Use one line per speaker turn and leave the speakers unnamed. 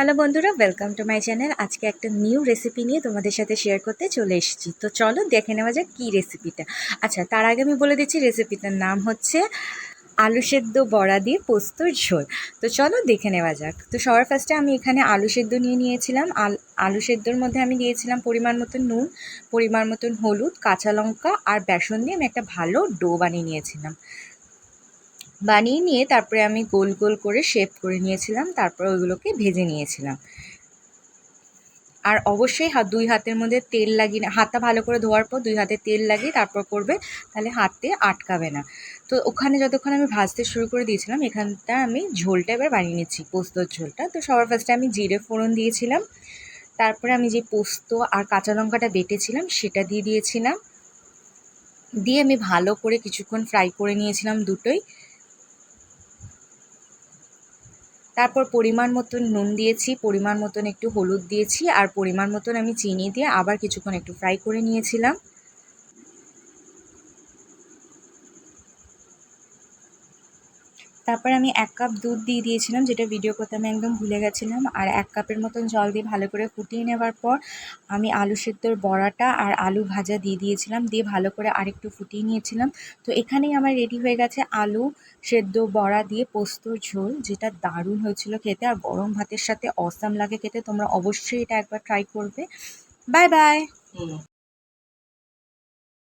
Hello বন্ধুরা welcome to my channel আজকে একটা নিউ রেসিপি নিয়ে তোমাদের সাথে শেয়ার করতে চলে এসেছি। তো চলো দেখে নেওয়া যাক কী রেসিপিটা আচ্ছা তার আগে আমি বলে দিচ্ছি রেসিপিটার নাম হচ্ছে আলু সেদ্ধ বড়া দিয়ে পোস্তর ঝোল। তো চলো দেখে নেওয়া যাক। তো সবার ফার্স্টে আমি এখানে আলু সেদ্ধ নিয়ে নিয়েছিলাম। আল আলু সেদ্ধর মধ্যে আমি দিয়েছিলাম পরিমাণ মতন নুন, পরিমাণ মতন হলুদ, কাঁচা লঙ্কা আর বেসন দিয়ে আমি একটা ভালো ডো বানিয়ে নিয়েছিলাম। বানিয়ে নিয়ে তারপরে আমি গোল গোল করে শেপ করে নিয়েছিলাম, তারপর ওইগুলোকে ভেজে নিয়েছিলাম। আর অবশ্যই হাত দুই হাতের মধ্যে তেল লাগিয়ে হাতটা ভালো করে ধোয়ার পর দুই হাতে তেল লাগিয়ে তারপর করবে, তাহলে হাতে আটকাবে না। তো ওখানে যতক্ষণ আমি ভাজতে শুরু করে দিয়েছিলাম, এখানটা আমি ঝোলটা এবার বানিয়ে নিচ্ছি, পোস্তর ঝোলটা। তো সবার ফার্স্টে আমি জিরে ফোড়ন দিয়েছিলাম, তারপরে আমি যে পোস্ত আর কাঁচা লঙ্কাটা বেটেছিলাম, সেটা দিয়ে দিয়েছিলাম। দিয়ে আমি ভালো করে কিছুক্ষণ ফ্রাই করে নিয়েছিলাম দুটোই। তারপর পরিমাণ মতন নুন দিয়েছি, পরিমাণ মতন একটু হলুদ দিয়েছি, আর পরিমাণ মতন আমি চিনি দিয়ে আবার কিছুক্ষণ একটু ফ্রাই করে নিয়েছিলাম। তারপর আমি এক কাপ দুধ দিয়ে দিয়েছিলাম, যেটা ভিডিও করতে আমি একদম ভুলে গেছিলাম। আর এক কাপের মতন জল দিয়ে ভালো করে ফুটিয়ে নেওয়ার পর আমি আলু সেদ্ধর বড়াটা আর আলু ভাজা দিয়ে দিয়েছিলাম, দিয়ে ভালো করে আরেকটু ফুটিয়ে নিয়েছিলাম। তো এখানেই আমার রেডি হয়ে গেছে আলু সেদ্ধ বড়া দিয়ে পোস্তর ঝোল, যেটা দারুণ হয়েছিল খেতে আর গরম ভাতের সাথে অসাম লাগে খেতে। তোমরা অবশ্যই এটা একবার ট্রাই করবে। Bye bye